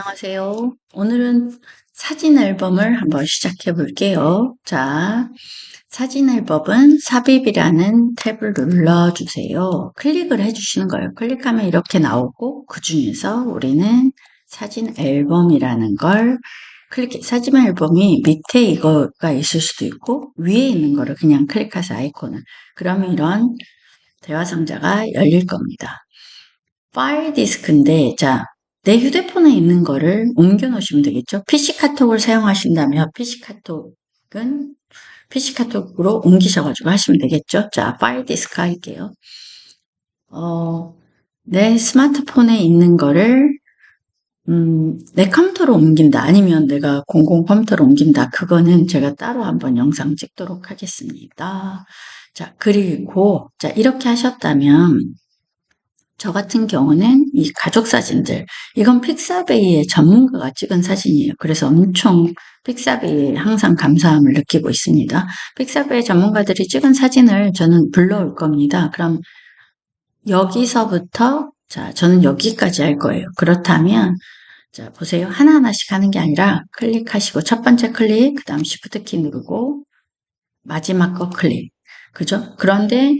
안녕하세요. 오늘은 사진 앨범을 한번 시작해 볼게요. 자, 사진 앨범은 삽입이라는 탭을 눌러주세요. 클릭을 해주시는 거예요. 클릭하면 이렇게 나오고 그 중에서 우리는 사진 앨범이라는 걸 클릭, 사진 앨범이 밑에 이거가 있을 수도 있고 위에 있는 거를 그냥 클릭해서 아이콘을 그러면 이런 대화 상자가 열릴 겁니다. 파일 디스크인데 자, 내 휴대폰에 있는 거를 옮겨 놓으시면 되겠죠. PC 카톡을 사용하신다면 PC 카톡은 PC 카톡으로 옮기셔가지고 하시면 되겠죠. 자, 파일 디스크 할게요. 어, 내 스마트폰에 있는 거를 음, 내 컴퓨터로 옮긴다. 아니면 내가 공공 컴퓨터로 옮긴다. 그거는 제가 따로 한번 영상 찍도록 하겠습니다. 자, 그리고, 자, 이렇게 하셨다면, 저 같은 경우는 이 가족 사진들, 이건 픽사베이의 전문가가 찍은 사진이에요. 그래서 엄청 픽사베이에 항상 감사함을 느끼고 있습니다. 픽사베이 전문가들이 찍은 사진을 저는 불러올 겁니다. 그럼 여기서부터, 자, 저는 여기까지 할 거예요. 그렇다면, 자, 보세요. 하나하나씩 하는 게 아니라 클릭하시고, 첫 번째 클릭, 그 다음 Shift 키 누르고, 마지막 거 클릭. 그죠? 그런데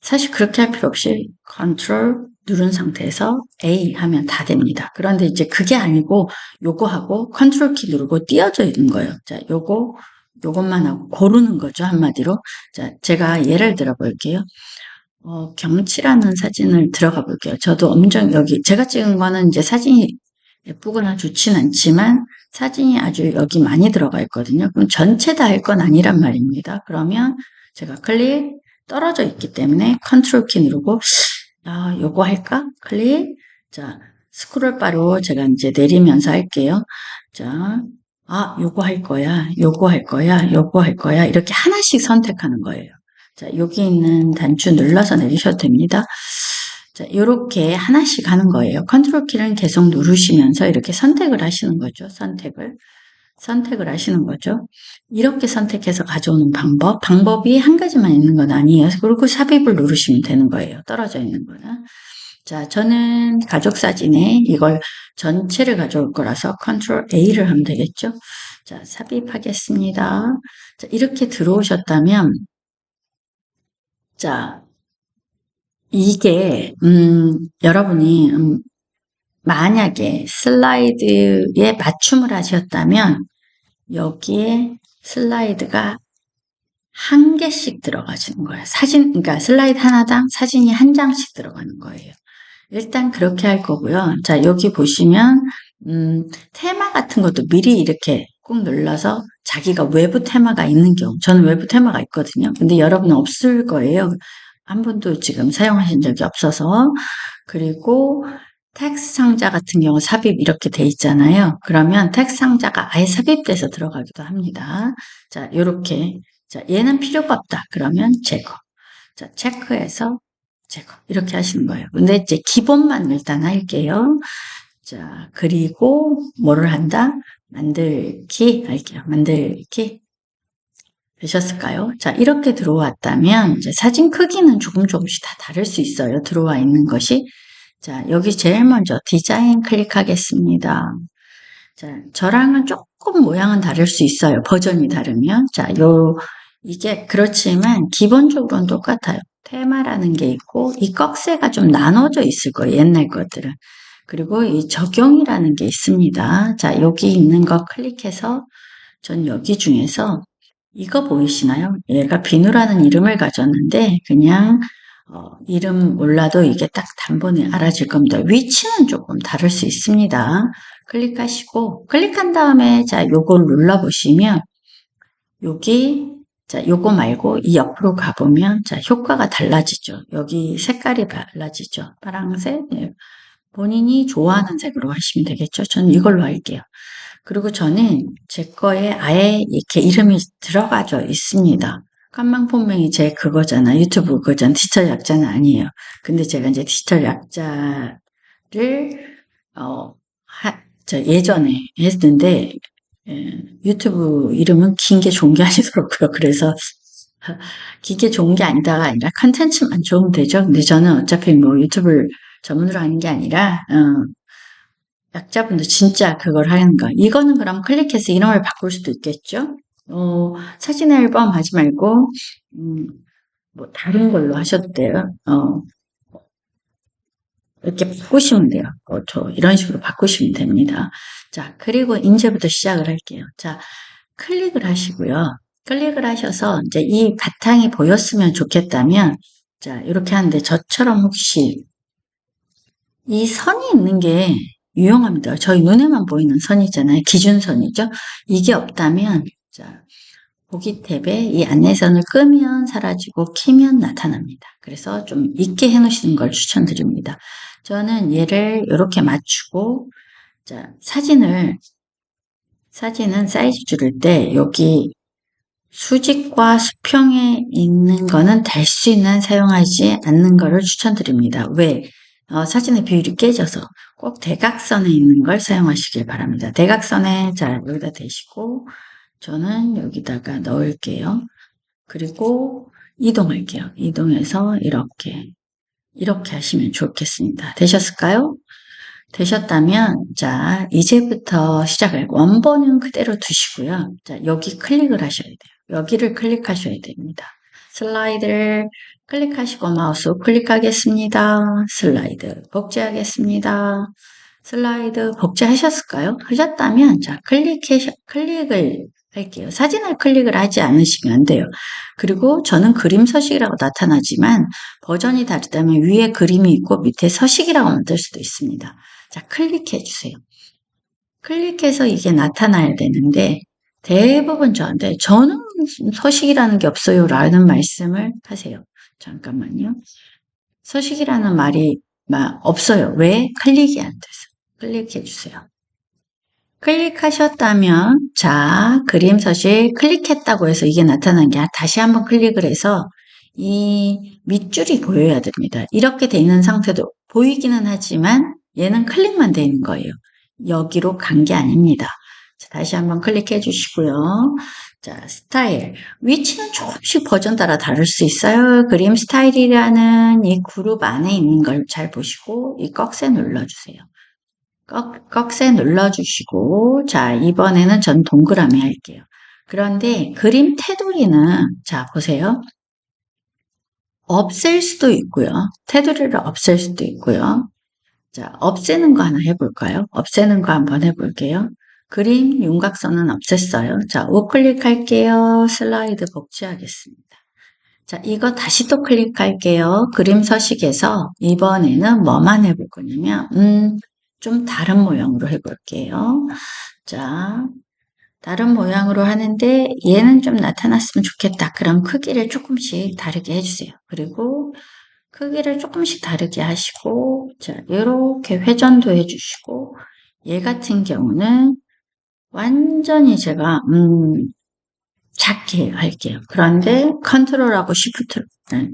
사실 그렇게 할 필요 없이 컨트롤 누른 상태에서 A 하면 다 됩니다. 그런데 이제 그게 아니고 요거 하고 컨트롤 키 누르고 띄어져 있는 거예요. 자, 요거 요것만 하고 고르는 거죠. 한마디로. 자, 제가 예를 들어 볼게요. 어, 경치라는 사진을 들어가 볼게요. 저도 엄청 여기 제가 찍은 거는 이제 사진이 예쁘거나 좋진 않지만 사진이 아주 여기 많이 들어가 있거든요. 그럼 전체 다 할 건 아니란 말입니다. 그러면 제가 클릭 떨어져 있기 때문에 컨트롤 키 누르고 아, 요거 할까? 클릭. 자, 스크롤 바로 제가 이제 내리면서 할게요. 자, 아, 요거 할 거야. 요거 할 거야. 요거 할 거야. 이렇게 하나씩 선택하는 거예요. 자, 여기 있는 단추 눌러서 내리셔도 됩니다. 자, 요렇게 하나씩 하는 거예요. 컨트롤 키를 계속 누르시면서 이렇게 선택을 하시는 거죠. 선택을. 선택을 하시는 거죠. 이렇게 선택해서 가져오는 방법. 방법이 한 가지만 있는 건 아니에요. 그리고 삽입을 누르시면 되는 거예요. 떨어져 있는 거는. 자, 저는 가족 사진에 이걸 전체를 가져올 거라서 컨트롤 A를 하면 되겠죠. 자, 삽입하겠습니다. 자, 이렇게 들어오셨다면, 자, 이게, 음, 여러분이, 음, 만약에 슬라이드에 맞춤을 하셨다면, 여기에 슬라이드가 한 개씩 들어가시는 거예요. 사진, 그러니까 슬라이드 하나당 사진이 한 장씩 들어가는 거예요. 일단 그렇게 할 거고요. 자, 여기 보시면, 음, 테마 같은 것도 미리 이렇게 꾹 눌러서 자기가 외부 테마가 있는 경우, 저는 외부 테마가 있거든요. 근데 여러분은 없을 거예요. 한 번도 지금 사용하신 적이 없어서. 그리고 텍스트 상자 같은 경우 삽입 이렇게 돼 있잖아요. 그러면 텍스트 상자가 아예 삽입돼서 들어가기도 합니다. 자, 요렇게. 자, 얘는 필요가 없다. 그러면 제거. 자, 체크해서 제거. 이렇게 하시는 거예요. 근데 이제 기본만 일단 할게요. 자, 그리고 뭐를 한다? 만들기 할게요. 만들기. 되셨을까요? 자, 이렇게 들어왔다면 이제 사진 크기는 조금 조금씩 다 다를 수 있어요. 들어와 있는 것이. 자, 여기 제일 먼저 디자인 클릭하겠습니다. 자, 저랑은 조금 모양은 다를 수 있어요. 버전이 다르면. 자, 요, 이게 그렇지만 기본적으로는 똑같아요. 테마라는 게 있고 이 꺽쇠가 좀 나눠져 있을 거예요. 옛날 것들은. 그리고 이 적용이라는 게 있습니다. 자, 여기 있는 거 클릭해서 전 여기 중에서 이거 보이시나요? 얘가 비누라는 이름을 가졌는데 그냥 어, 이름 몰라도 이게 딱 단번에 알아질 겁니다. 위치는 조금 다를 수 있습니다. 클릭하시고 클릭한 다음에 자 요걸 눌러 보시면 여기 자 요거 말고 이 옆으로 가보면 자 효과가 달라지죠. 여기 색깔이 달라지죠. 파랑색 네. 본인이 좋아하는 색으로 하시면 되겠죠. 저는 이걸로 할게요. 그리고 저는 제 거에 아예 이렇게 이름이 들어가져 있습니다. 깜망폰명이 제 그거잖아. 유튜브 그거잖아. 디지털 약자는 아니에요. 근데 제가 이제 디지털 약자를, 어, 하, 저 예전에 했는데, 예, 유튜브 이름은 긴 게 좋은 게 아니더라고요. 그래서, 긴게 좋은 게 아니다가 아니라 컨텐츠만 좋으면 되죠. 근데 저는 어차피 뭐 유튜브를 전문으로 하는 게 아니라, 어, 약자분도 진짜 그걸 하는 거. 이거는 그럼 클릭해서 이름을 바꿀 수도 있겠죠? 어, 사진 앨범 하지 말고, 음, 뭐, 다른 걸로 하셔도 돼요. 어, 이렇게 바꾸시면 돼요. 어, 저, 이런 식으로 바꾸시면 됩니다. 자, 그리고 이제부터 시작을 할게요. 자, 클릭을 하시고요. 클릭을 하셔서, 이제 이 바탕이 보였으면 좋겠다면, 자, 이렇게 하는데, 저처럼 혹시, 이 선이 있는 게 유용합니다. 저희 눈에만 보이는 선 있잖아요. 기준선이죠. 이게 없다면, 자, 보기 탭에 이 안내선을 끄면 사라지고 키면 나타납니다. 그래서 좀 있게 해놓으시는 걸 추천드립니다. 저는 얘를 이렇게 맞추고 자 사진을 사진은 사이즈 줄일 때 여기 수직과 수평에 있는 거는 될수 있는 사용하지 않는 거를 추천드립니다. 왜? 어, 사진의 비율이 깨져서 꼭 대각선에 있는 걸 사용하시길 바랍니다. 대각선에 자 여기다 대시고 저는 여기다가 넣을게요. 그리고 이동할게요. 이동해서 이렇게 이렇게 하시면 좋겠습니다. 되셨을까요? 되셨다면 자 이제부터 시작할 원본은 그대로 두시고요. 자 여기 클릭을 하셔야 돼요. 여기를 클릭하셔야 됩니다. 슬라이드를 클릭하시고 마우스 클릭하겠습니다. 슬라이드 복제하겠습니다. 슬라이드 복제하셨을까요? 하셨다면 자 클릭해 클릭을 할게요. 사진을 클릭을 하지 않으시면 안 돼요. 그리고 저는 그림 서식이라고 나타나지만 버전이 다르다면 위에 그림이 있고 밑에 서식이라고 만들 수도 있습니다. 자, 클릭해 주세요. 클릭해서 이게 나타나야 되는데 대부분 저한테 저는 서식이라는 게 없어요 라는 말씀을 하세요. 잠깐만요. 서식이라는 말이 없어요. 왜? 클릭이 안 돼서. 클릭해 주세요. 클릭하셨다면 자 그림 서식 클릭했다고 해서 이게 나타난 게 다시 한번 클릭을 해서 이 밑줄이 보여야 됩니다. 이렇게 돼 있는 상태도 보이기는 하지만 얘는 클릭만 돼 있는 거예요. 여기로 간 게 아닙니다. 자, 다시 한번 클릭해 주시고요. 자, 스타일. 위치는 조금씩 버전 따라 다를 수 있어요. 그림 스타일이라는 이 그룹 안에 있는 걸 잘 보시고 이 꺽쇠 눌러주세요. 꺽, 꺽쇠 눌러주시고 자 이번에는 전 동그라미 할게요. 그런데 그림 테두리는 자 보세요. 없앨 수도 있고요. 테두리를 없앨 수도 있고요. 자 없애는 거 하나 해볼까요? 없애는 거 한번 해볼게요. 그림 윤곽선은 없앴어요. 자 우클릭 할게요. 슬라이드 복제하겠습니다. 자, 이거 다시 또 클릭할게요. 그림 서식에서 이번에는 뭐만 해볼 거냐면, 음, 좀 다른 모양으로 해볼게요. 자, 다른 모양으로 하는데 얘는 좀 나타났으면 좋겠다. 그럼 크기를 조금씩 다르게 해주세요. 그리고 크기를 조금씩 다르게 하시고 자 이렇게 회전도 해주시고 얘 같은 경우는 완전히 제가 음, 작게 할게요. 그런데 컨트롤하고 시프트 네.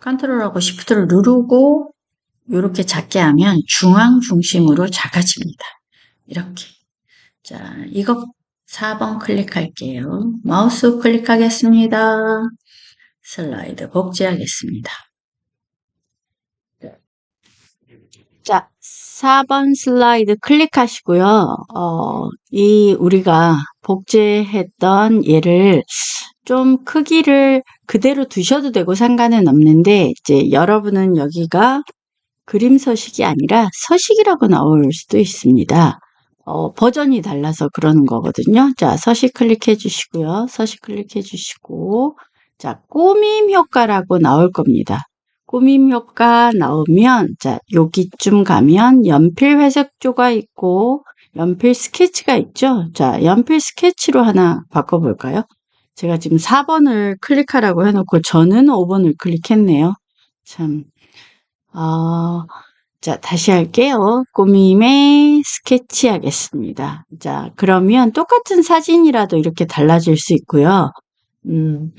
컨트롤하고 시프트를 누르고 이렇게 작게 하면 중앙 중심으로 작아집니다. 이렇게. 자, 이거 4번 클릭할게요. 마우스 클릭하겠습니다. 슬라이드 복제하겠습니다. 자, 4번 슬라이드 클릭하시고요. 어, 이 우리가 복제했던 얘를 좀 크기를 그대로 두셔도 되고 상관은 없는데 이제 여러분은 여기가 그림 서식이 아니라 서식이라고 나올 수도 있습니다. 어, 버전이 달라서 그러는 거거든요. 자, 서식 클릭해 주시고요. 서식 클릭해 주시고, 자, 꾸밈 효과라고 나올 겁니다. 꾸밈 효과 나오면, 자, 여기쯤 가면 연필 회색조가 있고, 연필 스케치가 있죠. 자, 연필 스케치로 하나 바꿔 볼까요? 제가 지금 4번을 클릭하라고 해놓고 저는 5번을 클릭했네요. 참, 어, 자, 다시 할게요. 꾸밈에 스케치 하겠습니다. 자, 그러면 똑같은 사진이라도 이렇게 달라질 수 있고요. 음,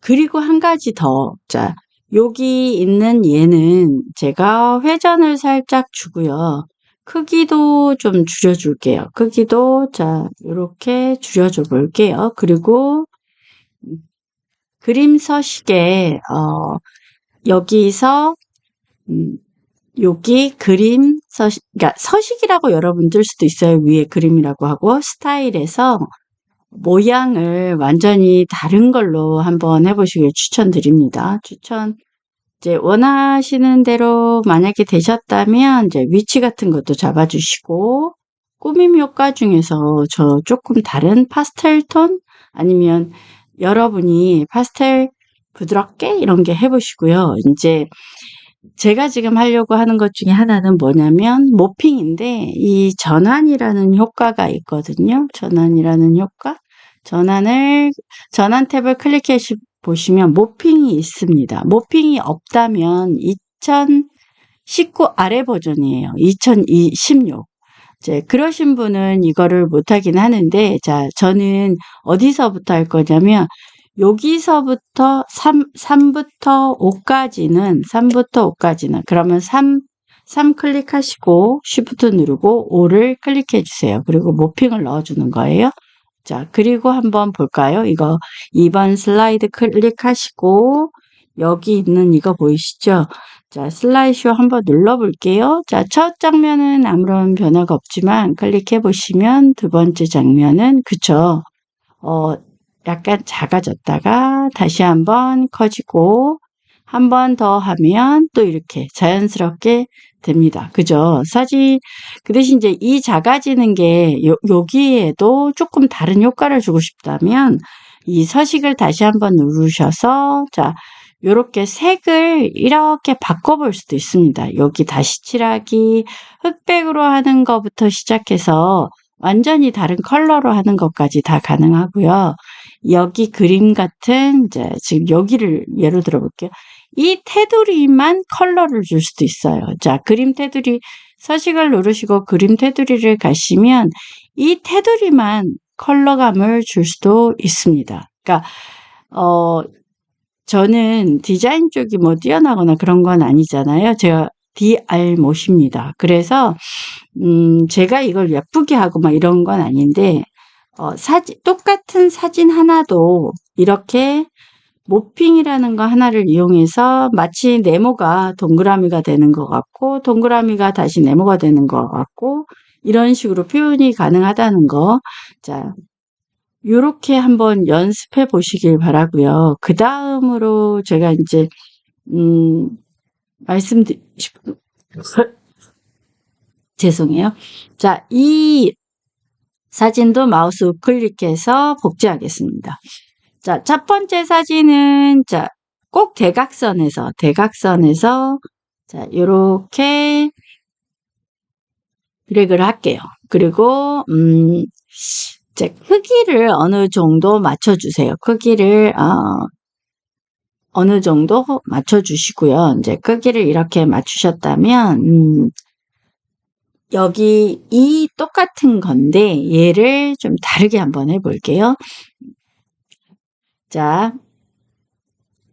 그리고 한 가지 더. 자, 여기 있는 얘는 제가 회전을 살짝 주고요. 크기도 좀 줄여줄게요. 크기도, 자, 이렇게 줄여줘 볼게요. 그리고, 그림 서식에, 어, 여기서 음, 여기 그림 서식, 그러니까 서식이라고 여러분 들 수도 있어요. 위에 그림이라고 하고 스타일에서 모양을 완전히 다른 걸로 한번 해보시길 추천드립니다. 추천 이제 원하시는 대로 만약에 되셨다면 이제 위치 같은 것도 잡아주시고 꾸밈 효과 중에서 저 조금 다른 파스텔 톤 아니면 여러분이 파스텔 부드럽게 이런 게 해보시고요. 이제 제가 지금 하려고 하는 것 중에 하나는 뭐냐면 모핑인데 이 전환이라는 효과가 있거든요. 전환이라는 효과. 전환을 전환 탭을 클릭해 시- 보시면 모핑이 있습니다. 모핑이 없다면 2019 아래 버전이에요. 2016. 이제 그러신 분은 이거를 못하긴 하는데, 자, 저는 어디서부터 할 거냐면, 여기서부터 3, 3부터 5까지는, 3부터 5까지는, 그러면 3, 3 클릭하시고, Shift 누르고 5를 클릭해 주세요. 그리고 모핑을 넣어주는 거예요. 자, 그리고 한번 볼까요? 이거 2번 슬라이드 클릭하시고, 여기 있는 이거 보이시죠? 자, 슬라이드쇼 한번 눌러볼게요. 자, 첫 장면은 아무런 변화가 없지만 클릭해 보시면 두 번째 장면은 그쵸? 어, 약간 작아졌다가 다시 한번 커지고 한 번 더 하면 또 이렇게 자연스럽게 됩니다. 그죠? 사진 그 대신 이제 이 작아지는 게 요, 여기에도 조금 다른 효과를 주고 싶다면 이 서식을 다시 한번 누르셔서 자 요렇게 색을 이렇게 바꿔볼 수도 있습니다. 여기 다시 칠하기, 흑백으로 하는 것부터 시작해서 완전히 다른 컬러로 하는 것까지 다 가능하고요. 여기 그림 같은 이제 지금 여기를 예로 들어 볼게요. 이 테두리만 컬러를 줄 수도 있어요. 자, 그림 테두리 서식을 누르시고 그림 테두리를 가시면 이 테두리만 컬러감을 줄 수도 있습니다. 그러니까 어 저는 디자인 쪽이 뭐 뛰어나거나 그런 건 아니잖아요. 제가 DR 못입니다. 그래서 음 제가 이걸 예쁘게 하고 막 이런 건 아닌데 어 사진 똑같은 사진 하나도 이렇게 모핑이라는 거 하나를 이용해서 마치 네모가 동그라미가 되는 것 같고 동그라미가 다시 네모가 되는 것 같고 이런 식으로 표현이 가능하다는 거. 자, 요렇게 한번 연습해 보시길 바라고요. 그 다음으로 제가 이제 음 말씀드리 죄송해요. 자, 이 사진도 마우스 우클릭해서 복제하겠습니다. 자, 첫 번째 사진은 자, 꼭 대각선에서 대각선에서 자, 요렇게 드래그를 할게요. 그리고 음 이제 크기를 어느 정도 맞춰 주세요. 크기를 어, 어느 정도 맞춰 주시고요. 이제 크기를 이렇게 맞추셨다면 음, 여기 이 똑같은 건데 얘를 좀 다르게 한번 해볼게요. 자,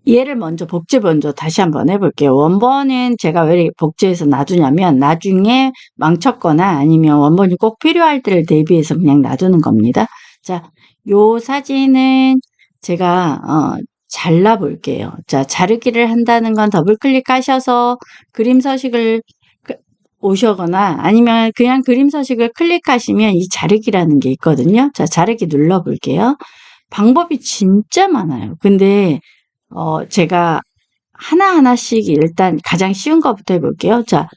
얘를 먼저 복제 먼저 다시 한번 해볼게요. 원본은 제가 왜 복제해서 놔두냐면 나중에 망쳤거나 아니면 원본이 꼭 필요할 때를 대비해서 그냥 놔두는 겁니다. 자, 요 사진은 제가 어, 잘라 볼게요. 자, 자르기를 한다는 건 더블 클릭하셔서 그림 서식을 그- 오셔거나 아니면 그냥 그림 서식을 클릭하시면 이 자르기라는 게 있거든요. 자, 자르기 눌러 볼게요. 방법이 진짜 많아요. 근데 어, 제가 하나하나씩 일단 가장 쉬운 것부터 해볼게요. 자,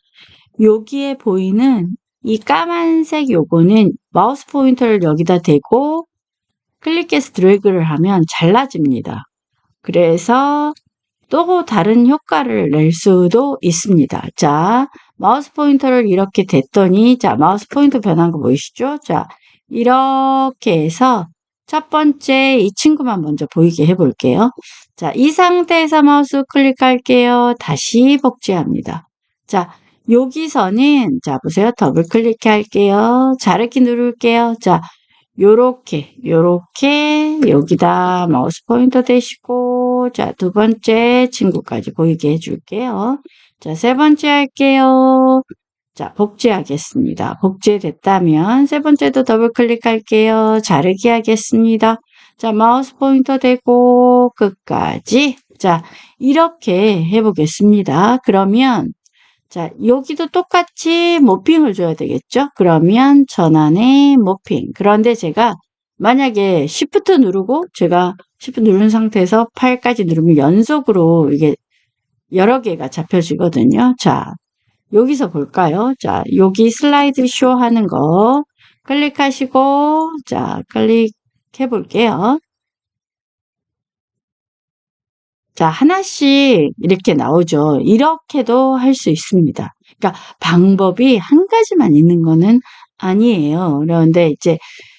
여기에 보이는 이 까만색 요거는 마우스 포인터를 여기다 대고 클릭해서 드래그를 하면 잘라집니다. 그래서 또 다른 효과를 낼 수도 있습니다. 자, 마우스 포인터를 이렇게 댔더니, 자, 마우스 포인터 변한 거 보이시죠? 자, 이렇게 해서 첫 번째 이 친구만 먼저 보이게 해볼게요. 자, 이 상태에서 마우스 클릭할게요. 다시 복제합니다. 자, 여기서는, 자, 보세요. 더블 클릭할게요. 자르기 누를게요. 자, 요렇게, 요렇게, 여기다 마우스 포인터 대시고, 자, 두 번째 친구까지 보이게 해줄게요. 자, 세 번째 할게요. 자, 복제하겠습니다. 복제됐다면 세 번째도 더블 클릭할게요. 자르기 하겠습니다. 자, 마우스 포인터 대고 끝까지. 자, 이렇게 해보겠습니다. 그러면 자, 여기도 똑같이 모핑을 줘야 되겠죠? 그러면 전환에 모핑. 그런데 제가 만약에 Shift 누르고 제가 Shift 누른 상태에서 8까지 누르면 연속으로 이게 여러 개가 잡혀지거든요. 자, 여기서 볼까요? 자, 여기 슬라이드 쇼 하는 거 클릭하시고, 자, 클릭해 볼게요. 자, 하나씩 이렇게 나오죠. 이렇게도 할 수 있습니다. 그러니까 방법이 한 가지만 있는 거는 아니에요. 그런데 이제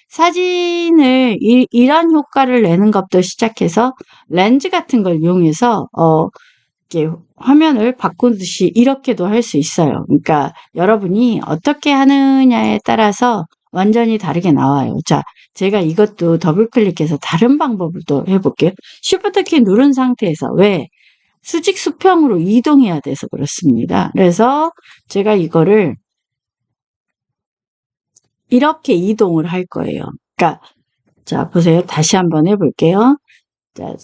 사진을 이, 이런 효과를 내는 것부터 시작해서 렌즈 같은 걸 이용해서 어, 이렇게 화면을 바꾸듯이 이렇게도 할 수 있어요. 그러니까 여러분이 어떻게 하느냐에 따라서 완전히 다르게 나와요. 자, 제가 이것도 더블 클릭해서 다른 방법을 또 해볼게요. Shift 키 누른 상태에서 왜 수직 수평으로 이동해야 돼서 그렇습니다. 그래서 제가 이거를 이렇게 이동을 할 거예요. 그러니까 자 보세요. 다시 한번 해볼게요. 자,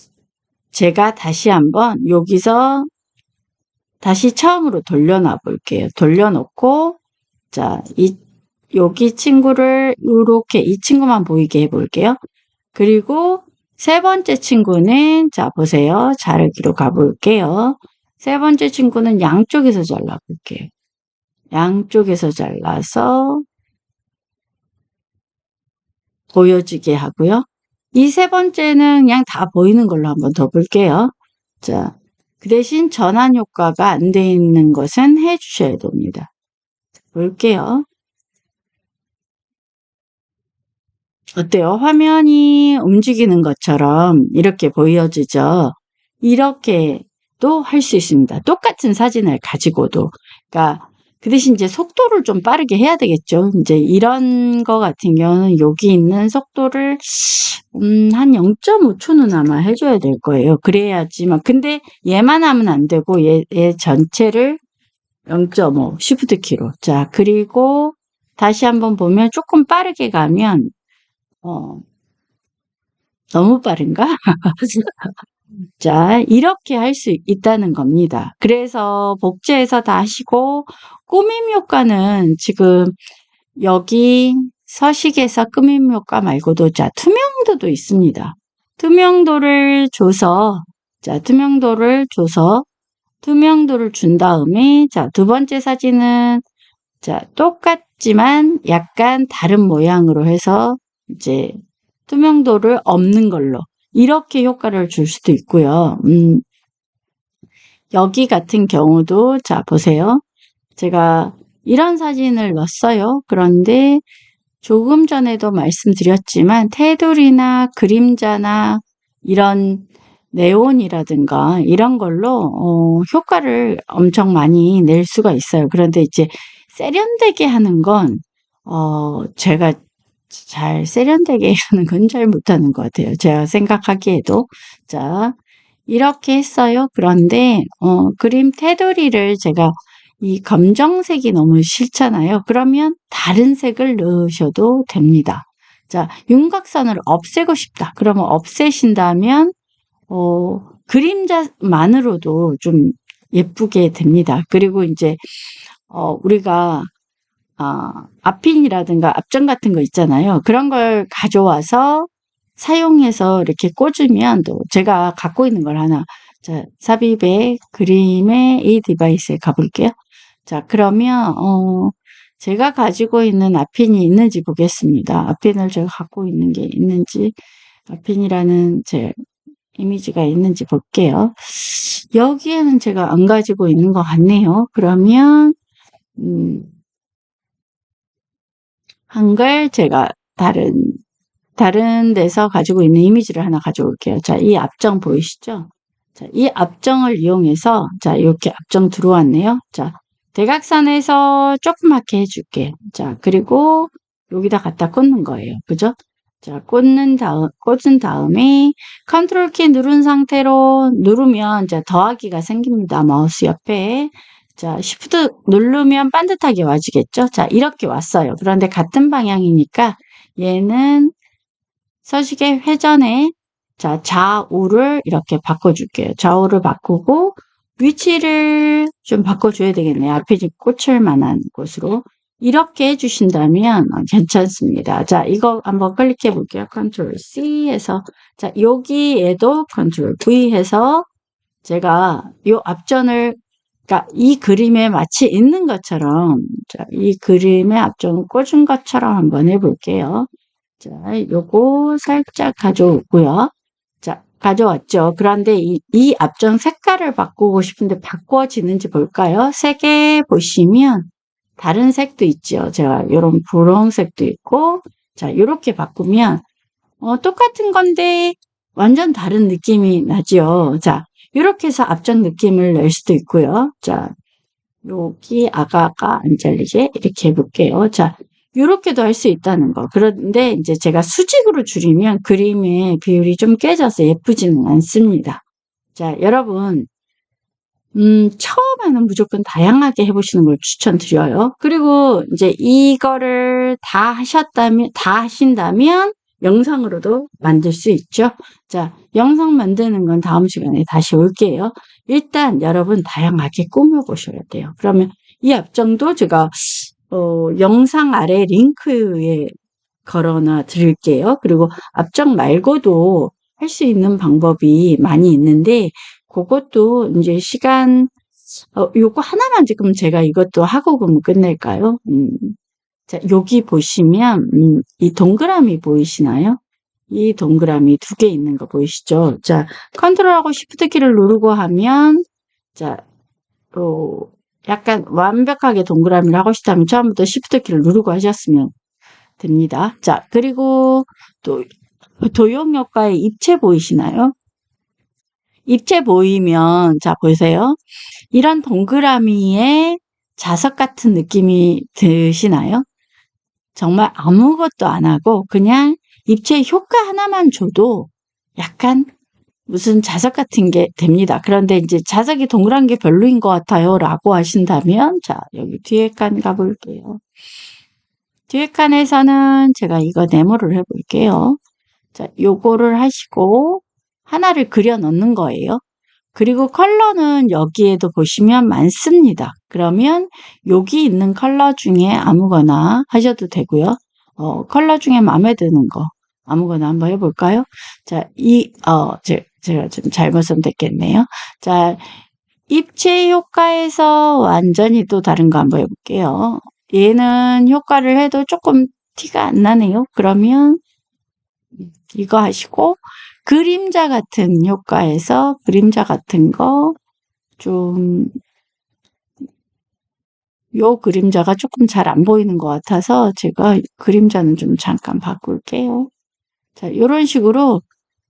제가 다시 한번 여기서 다시 처음으로 돌려놔 볼게요. 돌려놓고 자, 이 여기 친구를 이렇게 이 친구만 보이게 해볼게요. 그리고 세 번째 친구는 자 보세요. 자르기로 가볼게요. 세 번째 친구는 양쪽에서 잘라볼게요. 양쪽에서 잘라서 보여지게 하고요. 이 세 번째는 그냥 다 보이는 걸로 한번 더 볼게요. 자, 그 대신 전환 효과가 안 돼 있는 것은 해주셔야 됩니다. 볼게요. 어때요? 화면이 움직이는 것처럼 이렇게 보여지죠? 이렇게도 할 수 있습니다. 똑같은 사진을 가지고도. 그러니까 그 대신 이제 속도를 좀 빠르게 해야 되겠죠. 이제 이런 거 같은 경우는 여기 있는 속도를 음, 한 0.5초는 아마 해줘야 될 거예요. 그래야지만. 근데 얘만 하면 안 되고 얘, 얘 전체를 0.5 시프트 키로. 자, 그리고 다시 한번 보면 조금 빠르게 가면 어, 너무 빠른가? 자, 이렇게 할 수 있다는 겁니다. 그래서 복제해서 다 하시고, 꾸밈 효과는 지금 여기 서식에서 꾸밈 효과 말고도 자, 투명도도 있습니다. 투명도를 줘서, 자, 투명도를 줘서, 투명도를 준 다음에, 자, 두 번째 사진은, 자, 똑같지만 약간 다른 모양으로 해서 이제 투명도를 없는 걸로 이렇게 효과를 줄 수도 있고요. 음, 여기 같은 경우도 자 보세요. 제가 이런 사진을 넣었어요. 그런데 조금 전에도 말씀드렸지만 테두리나 그림자나 이런 네온이라든가 이런 걸로 어, 효과를 엄청 많이 낼 수가 있어요. 그런데 이제 세련되게 하는 건 어, 제가 잘 세련되게 하는 건 잘 못하는 것 같아요. 제가 생각하기에도. 자, 이렇게 했어요. 그런데, 어, 그림 테두리를 제가 이 검정색이 너무 싫잖아요. 그러면 다른 색을 넣으셔도 됩니다. 자, 윤곽선을 없애고 싶다. 그러면 없애신다면, 어, 그림자만으로도 좀 예쁘게 됩니다. 그리고 이제, 어, 우리가 아, 앞핀이라든가 앞전 같은 거 있잖아요. 그런 걸 가져와서 사용해서 이렇게 꽂으면 또 제가 갖고 있는 걸 하나 자, 삽입의 그림의 이 디바이스에 가볼게요. 자, 그러면 어, 제가 가지고 있는 앞핀이 있는지 보겠습니다. 앞핀을 제가 갖고 있는 게 있는지 앞핀이라는 제 이미지가 있는지 볼게요. 여기에는 제가 안 가지고 있는 것 같네요. 그러면 음, 한 걸 제가 다른 다른 데서 가지고 있는 이미지를 하나 가져올게요. 자, 이 앞정 보이시죠? 자, 이 앞정을 이용해서 자, 이렇게 앞정 들어왔네요. 자, 대각선에서 조그맣게 해줄게. 자, 그리고 여기다 갖다 꽂는 거예요. 그죠? 자, 꽂는 다음, 꽂은 다음에 컨트롤 키 누른 상태로 누르면 이제 더하기가 생깁니다. 마우스 옆에. 자, Shift 누르면 반듯하게 와지겠죠? 자, 이렇게 왔어요. 그런데 같은 방향이니까 얘는 서식의 회전에 자, 좌우를 이렇게 바꿔줄게요. 좌우를 바꾸고 위치를 좀 바꿔줘야 되겠네요. 앞에 좀 꽂힐 만한 곳으로. 이렇게 해주신다면 어, 괜찮습니다. 자, 이거 한번 클릭해 볼게요. 컨트롤 C 해서. 자, 여기에도 컨트롤 V 해서 제가 요 앞전을 그러니까 이 그림에 마치 있는 것처럼 자, 이 그림에 앞전을 꽂은 것처럼 한번 해볼게요. 자, 요거 살짝 가져오고요. 자, 가져왔죠. 그런데 이, 이 앞전 색깔을 바꾸고 싶은데 바꿔지는지 볼까요? 색에 보시면 다른 색도 있죠. 제가 이런 분홍색도 있고, 자, 이렇게 바꾸면 어, 똑같은 건데 완전 다른 느낌이 나죠. 자, 이렇게 해서 앞전 느낌을 낼 수도 있고요. 자, 여기 아가가 안 잘리게 이렇게 해볼게요. 자, 이렇게도 할 수 있다는 거. 그런데 이제 제가 수직으로 줄이면 그림의 비율이 좀 깨져서 예쁘지는 않습니다. 자, 여러분, 음, 처음에는 무조건 다양하게 해보시는 걸 추천드려요. 그리고 이제 이거를 다 하셨다면, 다 하신다면 영상으로도 만들 수 있죠. 자, 영상 만드는 건 다음 시간에 다시 올게요. 일단 여러분 다양하게 꾸며보셔야 돼요. 그러면 이 앞정도 제가 어, 영상 아래 링크에 걸어놔 드릴게요. 그리고 앞정 말고도 할 수 있는 방법이 많이 있는데 그것도 이제 시간 어, 요거 하나만 지금 제가 이것도 하고 그러면 끝낼까요? 음, 자, 여기 보시면 음, 이 동그라미 보이시나요? 이 동그라미 두 개 있는 거 보이시죠? 자, 컨트롤하고 시프트 키를 누르고 하면 자, 또 약간 완벽하게 동그라미를 하고 싶다면 처음부터 시프트 키를 누르고 하셨으면 됩니다. 자, 그리고 또 도형 효과의 입체 보이시나요? 입체 보이면 자 보세요. 이런 동그라미에 자석 같은 느낌이 드시나요? 정말 아무것도 안 하고 그냥 입체 효과 하나만 줘도 약간 무슨 자석 같은 게 됩니다. 그런데 이제 자석이 동그란 게 별로인 것 같아요. 라고 하신다면 자 여기 뒤에 칸 가볼게요. 뒤에 칸에서는 제가 이거 네모를 해볼게요. 자 요거를 하시고 하나를 그려 넣는 거예요. 그리고 컬러는 여기에도 보시면 많습니다. 그러면 여기 있는 컬러 중에 아무거나 하셔도 되고요. 어, 컬러 중에 마음에 드는 거 아무거나 한번 해볼까요? 자, 이, 어, 제, 제가 좀 잘못 선택했네요. 자, 입체 효과에서 완전히 또 다른 거 한번 해볼게요. 얘는 효과를 해도 조금 티가 안 나네요. 그러면 이거 하시고 그림자 같은 효과에서 그림자 같은 거 좀 요 그림자가 조금 잘 안 보이는 것 같아서 제가 그림자는 좀 잠깐 바꿀게요. 자, 요런 식으로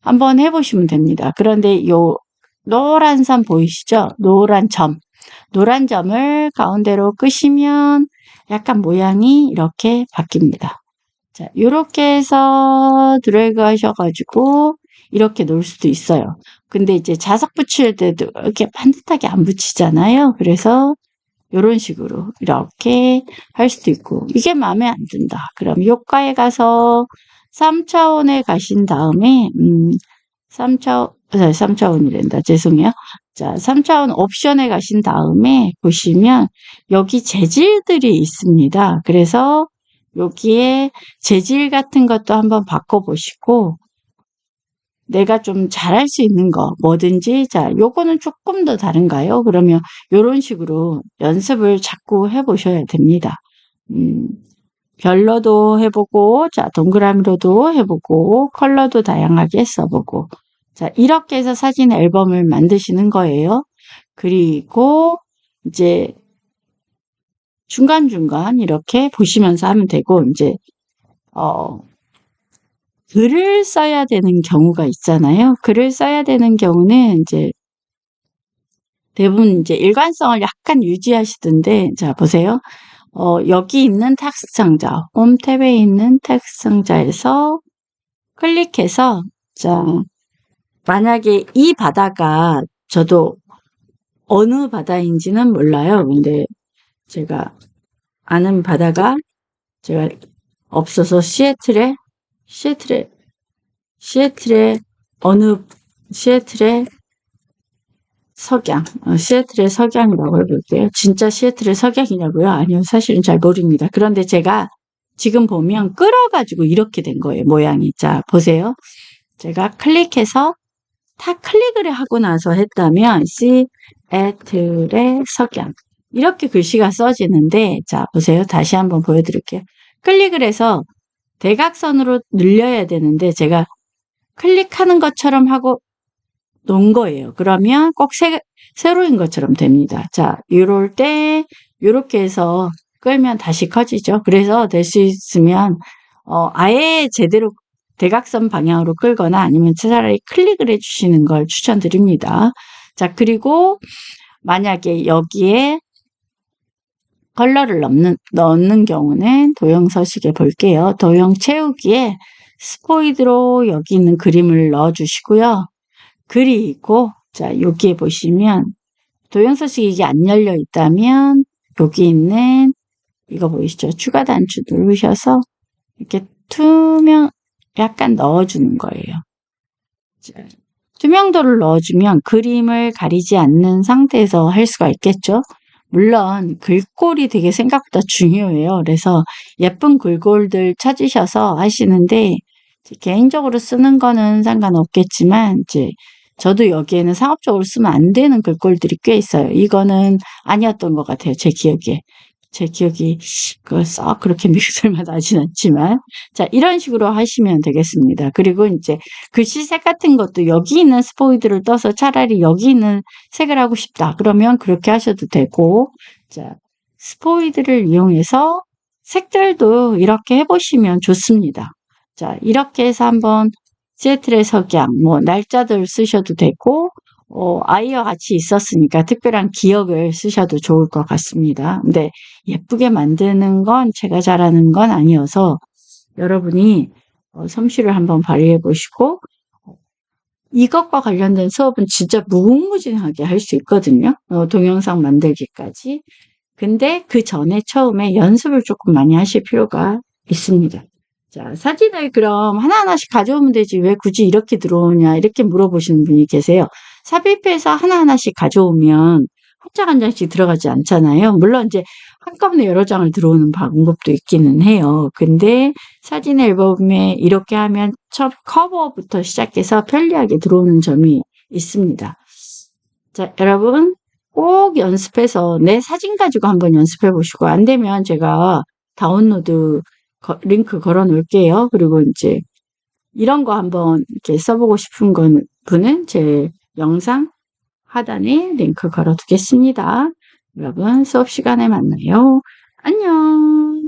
한번 해보시면 됩니다. 그런데 요 노란 선 보이시죠? 노란 점. 노란 점을 가운데로 끄시면 약간 모양이 이렇게 바뀝니다. 자, 요렇게 해서 드래그 하셔가지고 이렇게 놓을 수도 있어요. 근데 이제 자석 붙일 때도 이렇게 반듯하게 안 붙이잖아요. 그래서 이런 식으로 이렇게 할 수도 있고 이게 마음에 안 든다. 그럼 효과에 가서 3차원에 가신 다음에 음, 3차 3차원이 된다. 죄송해요. 자, 3차원 옵션에 가신 다음에 보시면 여기 재질들이 있습니다. 그래서 여기에 재질 같은 것도 한번 바꿔보시고 내가 좀 잘할 수 있는 거 뭐든지 자 요거는 조금 더 다른가요? 그러면 요런 식으로 연습을 자꾸 해보셔야 됩니다. 음, 별로도 해보고 자 동그라미로도 해보고 컬러도 다양하게 써보고 자 이렇게 해서 사진 앨범을 만드시는 거예요. 그리고 이제 중간중간 이렇게 보시면서 하면 되고 이제 어 글을 써야 되는 경우가 있잖아요. 글을 써야 되는 경우는 이제 대부분 이제 일관성을 약간 유지하시던데, 자, 보세요. 어, 여기 있는 텍스트 상자, 홈 탭에 있는 텍스트 상자에서 클릭해서, 자, 만약에 이 바다가 저도 어느 바다인지는 몰라요. 근데 제가 아는 바다가 제가 없어서 시애틀에 시애틀에 시애틀에 어느 시애틀에 석양, 어, 시애틀의 석양이라고 해볼게요. 진짜 시애틀의 석양이냐고요? 아니요, 사실은 잘 모릅니다. 그런데 제가 지금 보면 끌어가지고 이렇게 된 거예요, 모양이. 자, 보세요. 제가 클릭해서 다 클릭을 하고 나서 했다면 시애틀의 석양 이렇게 글씨가 써지는데 자 보세요 다시 한번 보여드릴게요 클릭을 해서 대각선으로 늘려야 되는데 제가 클릭하는 것처럼 하고 놓은 거예요. 그러면 꼭 세, 세로인 것처럼 됩니다. 자 이럴 때 이렇게 해서 끌면 다시 커지죠. 그래서 될 수 있으면 어, 아예 제대로 대각선 방향으로 끌거나 아니면 차라리 클릭을 해주시는 걸 추천드립니다. 자, 그리고 만약에 여기에 컬러를 넣는, 넣는 경우는 도형 서식에 볼게요. 도형 채우기에 스포이드로 여기 있는 그림을 넣어 주시고요. 그리고 자, 여기에 보시면 도형 서식이 이게 안 열려 있다면 여기 있는 이거 보이시죠? 추가 단추 누르셔서 이렇게 투명 약간 넣어주는 거예요. 자, 투명도를 넣어주면 그림을 가리지 않는 상태에서 할 수가 있겠죠. 물론 글꼴이 되게 생각보다 중요해요. 그래서 예쁜 글꼴들 찾으셔서 하시는데 개인적으로 쓰는 거는 상관없겠지만 이제 저도 여기에는 상업적으로 쓰면 안 되는 글꼴들이 꽤 있어요. 이거는 아니었던 것 같아요. 제 기억에. 제 기억이 그썩 그렇게 믹스가 나진 않지만 자 이런 식으로 하시면 되겠습니다. 그리고 이제 글씨색 같은 것도 여기 있는 스포이드를 떠서 차라리 여기 있는 색을 하고 싶다. 그러면 그렇게 하셔도 되고 자 스포이드를 이용해서 색들도 이렇게 해보시면 좋습니다. 자 이렇게 해서 한번 시애틀의 석양 뭐 날짜들 쓰셔도 되고 어, 아이와 같이 있었으니까 특별한 기억을 쓰셔도 좋을 것 같습니다. 근데 예쁘게 만드는 건 제가 잘하는 건 아니어서 여러분이 어, 솜씨를 한번 발휘해 보시고 이것과 관련된 수업은 진짜 무궁무진하게 할 수 있거든요. 어, 동영상 만들기까지. 근데 그 전에 처음에 연습을 조금 많이 하실 필요가 있습니다. 자, 사진을 그럼 하나하나씩 가져오면 되지 왜 굳이 이렇게 들어오냐 이렇게 물어보시는 분이 계세요. 삽입해서 하나하나씩 가져오면 한장한 장씩 들어가지 않잖아요. 물론 이제 한꺼번에 여러 장을 들어오는 방법도 있기는 해요. 근데 사진 앨범에 이렇게 하면 첫 커버부터 시작해서 편리하게 들어오는 점이 있습니다. 자, 여러분 꼭 연습해서 내 사진 가지고 한번 연습해 보시고 안 되면 제가 다운로드 거- 링크 걸어 놓을게요. 그리고 이제 이런 거 한번 이렇게 써보고 싶은 건 분은 제 영상 하단에 링크 걸어 두겠습니다. 여러분 수업 시간에 만나요. 안녕.